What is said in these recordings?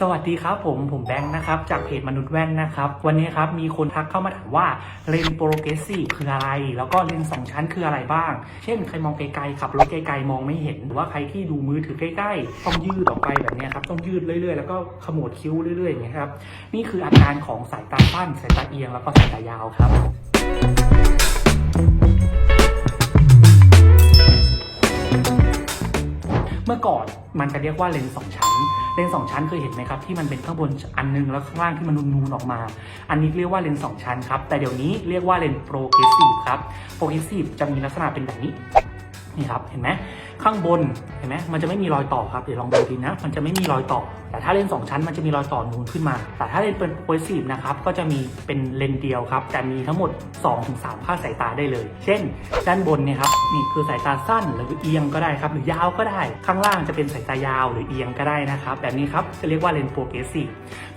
สวัสดีครับผมผมแบงค์นะครับ จากเพจมนุษย์แว่นนะครับ วันนี้ครับมีคนทักเข้ามาถามว่าเลนโปรเกรสซีฟคืออะไร แล้วก็เลนสองชั้นคืออะไรบ้าง เช่นใครมองไกลๆขับรถไกลๆมองไม่เห็นหรือว่าใครที่ดูมือถือใกล้ๆ ต้องยืดออกไปแบบนี้ครับต้องยืดเรื่อยๆ แล้วก็ขมวดคิ้วเรื่อยๆอย่างเงี้ยครับนี่คืออาการของสายตาสั้นสายตาเอียงแล้วก็สายตายาวครับ เมื่อก่อนมันจะเรียกว่าเลนส์สองชั้น เลนส์สองชั้นเคยเห็นไหมครับที่มันเป็นข้างบนอันนึงแล้วข้างล่างที่มันนูนๆออกมา อันนี้เรียกว่าเลนส์สองชั้นครับ แต่เดี๋ยวนี้เรียกว่าเลนส์โปรเกรสซีฟครับ โปรเกรสซีฟจะมีลักษณะเป็นแบบนี้ นี่ครับ เห็นไหม ข้างบนเห็นไหมมันจะไม่มีรอยต่อครับเดี๋ยวลองดูดีนะ มันจะไม่มีรอยต่อ แต่ถ้าเลนส์สองชั้นมันจะมีรอยต่อนูนขึ้นมา แต่ถ้าเลนส์เป็นโปรเกรสซีฟนะครับก็จะมีเป็นเลนส์เดียวครับ แต่มีทั้งหมด 2-3 ค่าสายตาได้เลย เช่น ด้านบนเนี่ยครับนี่คือสายตาสั้นหรือเอียงก็ได้ครับหรือยาวก็ได้ ข้างล่างจะเป็นสายตายาวหรือเอียงก็ได้นะครับแบบนี้ครับจะเรียกว่าเลนส์โปรเกรสซีฟ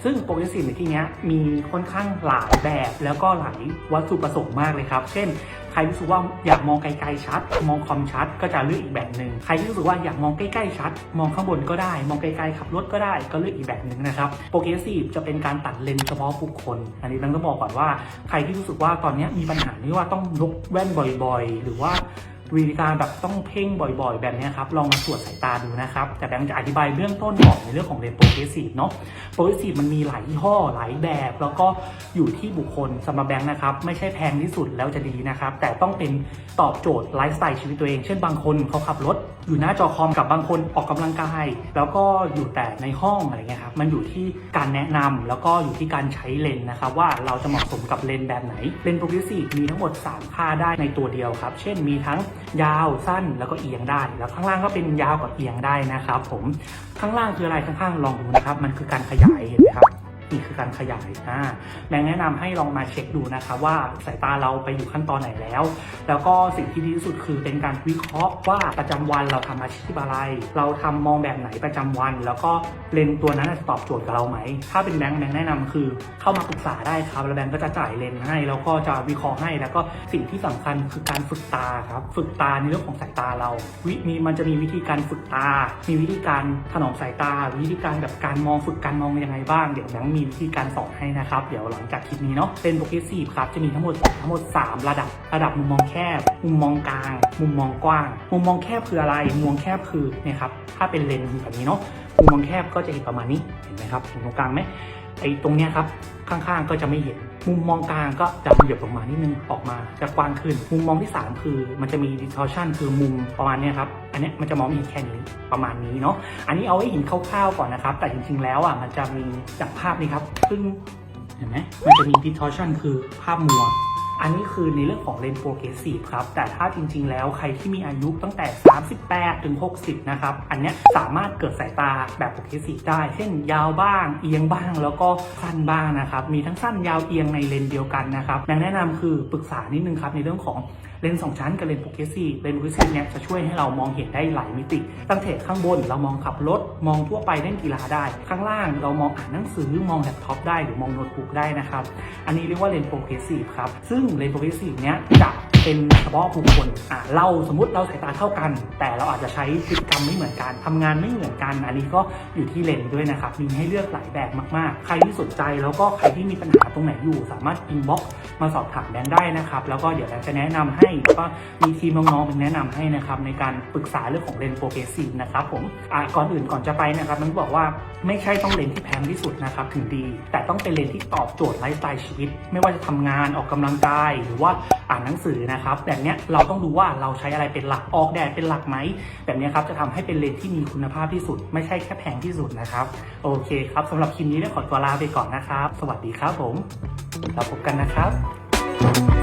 ซึ่งโปรเกรสซีฟในที่นี้มีค่อนข้างหลายแบบแล้วก็หลายวัตถุประสงค์มากเลยครับ เช่น ใครรู้สึกว่าอยากมองไกลๆชัด มองความชัด ก็จะเลือกอีกแบบหนึ่งใครที่รู้สึกว่าอยากมองใกล้ๆชัด มองข้างบนก็ได้ มองไกลๆขับรถก็ได้ก็เลือกอีกแบบหนึ่งนะครับโปรเกรสซีฟจะเป็นการตัดเลนส์เฉพาะบุคคล อันนี้ต้องบอกก่อนว่าใครที่รู้สึกว่าตอนนี้มีปัญหาที่ว่าต้องยกแว่นบ่อยๆ หรือว่า วิธีการแบบต้องเพ่งบ่อยๆ แบบนี้ครับลองมาตรวจสายตาดูนะครับ แต่แบงค์จะอธิบายเบื้องต้นก่อนในเรื่องของเลนส์โปรเกรสซีฟเนาะโปรเกรสซีฟมันมีหลายยี่ห้อหลายแบบ แล้วก็อยู่ที่บุคคลสำหรับแบงค์นะครับ ไม่ใช่แพงที่สุดแล้วจะดีนะครับ แต่ต้องเป็นตอบโจทย์ไลฟ์สไตล์ชีวิตตัวเอง เช่นบางคนเขาขับรถ อยู่หน้าจอคอมกับบางคนออกกำลังกาย แล้วก็อยู่แต่ในห้องอะไรเงี้ยครับมันอยู่ที่การแนะนำแล้วก็อยู่ที่การใช้เลนส์นะครับว่าเราจะเหมาะสมกับเลนส์แบบไหนเลนส์โปรเกรสซีฟมีทั้งหมด 3 ค่าได้ในตัวเดียวครับเช่นมีทั้งยาวสั้นแล้วก็เอียงได้ แล้วข้างล่างก็เป็นยาวกับเอียงได้นะครับผมข้างล่างคืออะไรข้างๆลองดูนะครับ มันคือการขยายเห็นไหมครับ นี่คือการขยายอ่าแบงค์แนะนำให้ลองมาเช็คดูนะครับว่าสายตาเราไปอยู่ขั้นตอนไหนแล้ว แล้วก็สิ่งที่ดีที่สุดคือเป็นการวิเคราะห์ว่าประจำวันเราทำอาชีพอะไร เราทำมองแบบไหนประจำวัน แล้วก็เลนส์ตัวนั้นจะตอบโจทย์กับเราไหม ถ้าเป็นแบงค์แบงค์แนะนำคือ เข้ามาปรึกษาได้ครับ แล้วแบงค์ก็จะจ่ายเลนส์ให้ แล้วก็จะวิเคราะห์ให้ แล้วก็สิ่งที่สำคัญคือการฝึกตาครับ ฝึกตาในเรื่องของสายตาเราวิมีมันจะมีวิธีการฝึกตา มีวิธีการถนอมสายตา วิธีการแบบการมองฝึกการมองยังไงบ้าง เดี๋ยวแบงค์มีวิธีการสอนให้นะครับ เดี๋ยวหลังจากคลิปนี้เนาะเป็นโปรเกรสซีฟครับจะมีทั้งหมดทั้งหมด 3 ระดับ ระดับมุมมองแคบ มุมมองกลาง มุมมองกว้าง มุมมองแคบคืออะไร มุมมองแคบคือเนี่ยครับถ้าเป็นเลนส์แบบนี้เนาะมุมมองแคบก็จะเห็นประมาณนี้เห็นไหมครับเห็นตรงกลางไหมไอ้ตรงเนี้ยครับข้างๆก็จะไม่เห็น มุมมองกลางก็จะเหยียบลงมานิดนึงออกมาจะกว้างขึ้น มุมมองที่ 3 คือ มันจะมี distortion คือมุมประมาณเนี้ยครับ นนี้มันจะมองไม่เห็นแค่นี้ประมาณนี้เนาะอันนี้เอาไว้เห็นคร่าวๆก่อนนะครับ แต่จริงๆแล้วอะมันจะมีจากภาพนี้ครับซึ่งเห็นไหมมันจะมี distortion คือภาพมัว อันนี้คือในเรื่องของเลนส์โปรเกรสซีฟครับ แต่ถ้าจริง ๆ แล้วใครที่มีอายุตั้งแต่ 38 ถึง 60 นะครับ อันเนี้ยสามารถเกิดสายตาแบบโปรเกรสซีฟได้ เช่น ยาวบ้าง เอียงบ้าง แล้วก็สั้นบ้างนะครับ มีทั้งสั้นยาวเอียงในเลนส์เดียวกันนะครับแนะนำคือปรึกษานิดนึงครับในเรื่องของเลนส์สองชั้นกับเลนส์โปรเกรสซีฟเลนส์โปรเกรสซีฟเนี่ยจะช่วยให้เรามองเห็นได้หลายมิติ ตั้งแต่ข้างบนเรามองขับรถ มองทั่วไปเล่นกีฬาได้ ข้างล่างเรามองอ่านหนังสือมองแล็ปท็อปได้หรือมองโน้ตบุ๊กได้นะครับ อันนี้เรียกว่าเลนส์โปรเกรสซีฟครับ ซึ่งเลนโปรเกรสซีฟเนี้ยจะ เป็นเฉพาะบุคคลอะเราสมมติเราสายตาเท่ากัน แต่เราอาจจะใช้พฤติกรรมไม่เหมือนกันทำงานไม่เหมือนกัน อันนี้ก็อยู่ที่เลนด้วยนะครับ มีให้เลือกหลายแบบมากๆ ใครที่สนใจแล้วก็ใครที่มีปัญหาตรงไหนอยู่ สามารถอินบ็อกมาสอบถามแบงค์ได้นะครับ แล้วก็เดี๋ยวแบงค์จะแนะนำให้แล้วก็มีทีมน้องๆเป็นแนะนำให้นะครับในการปรึกษาเรื่องของเลนโปรเกรสซีฟนะครับผมอะก่อนอื่นก่อนจะไปนะครับมันบอกว่าไม่ใช่ต้องเลนที่แพงที่สุดนะครับถึงดี แต่ต้องเป็นเลนที่ตอบโจทย์ไลฟ์สไตล์ชีวิต ไม่ว่าจะทำงานออกกำลังกายหรือว่าอ่านหนังสือนะครับแบบนี้เราต้องดูว่าเราใช้อะไรเป็นหลักออกแดดเป็นหลักไหมแบบนี้ครับจะทำให้เป็นเลนส์ที่มีคุณภาพที่สุด ไม่ใช่แค่แพงที่สุดนะครับ โอเคครับสำหรับคลิปนี้ได้ขอตัวลาไปก่อนนะครับ สวัสดีครับผมแล้วพบกันนะครับ